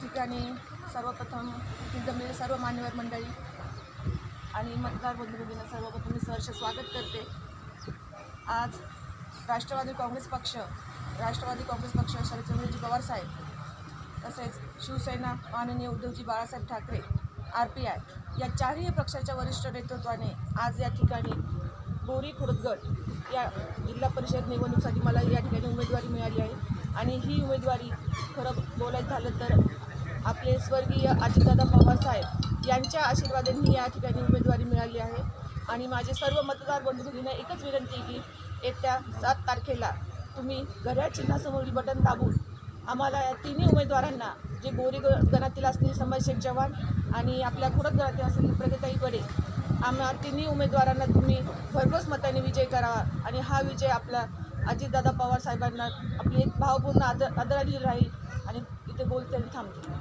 ठिकाणी सर्वप्रथम इथे जमलेले सर्व मान्यवर मंडळी आणि मतदार बंधूभगिनींना सर्वप्रथम मी सहर्ष स्वागत करते. आज राष्ट्रवादी काँग्रेस पक्ष राष्ट्रवादी काँग्रेस पक्ष शरदचंद्रजी पवार साहेब तसेच शिवसेना माननीय Uddhavji Balasaheb Thackeray R P I या चारही पक्षाच्या वरिष्ठ नेतृत्वाने आज या ठिकाणी बोरी खुर्दगड या जिल्हा परिषद निवडणुकीसाठी मला या ठिकाणी उमेदवारी मिळाली आहे. आणि ही उमेदवारी खरं बोलायचं झालं तर आपले स्वर्गीय अजितदादा पवार साहेब यांच्या आशीर्वादाने या ठिकाणी उमेदवारी मिळाली आहे. आणि माझे सर्व मतदार बंधूंना एकच विनंती की येत्या सात तारखेला तुम्ही घड्याळ चिन्हासमोरील बटन दाबून आम्हाला या तिन्ही उमेदवारांना जे बोरी ग- गणातील असतील संभाजी शेख जवान आणि आपल्या खुडत गणातील असतील प्रगताई बडे आम्हा तिन्ही उमेदवारांना तुम्ही भरघोस मताने विजय करावा. आणि हा विजय आपला अजितदादा पवार साहेबांना आपली एक भावपूर्ण आदर आदरांजली राहील. आणि इथे बोलते आणि थांबते.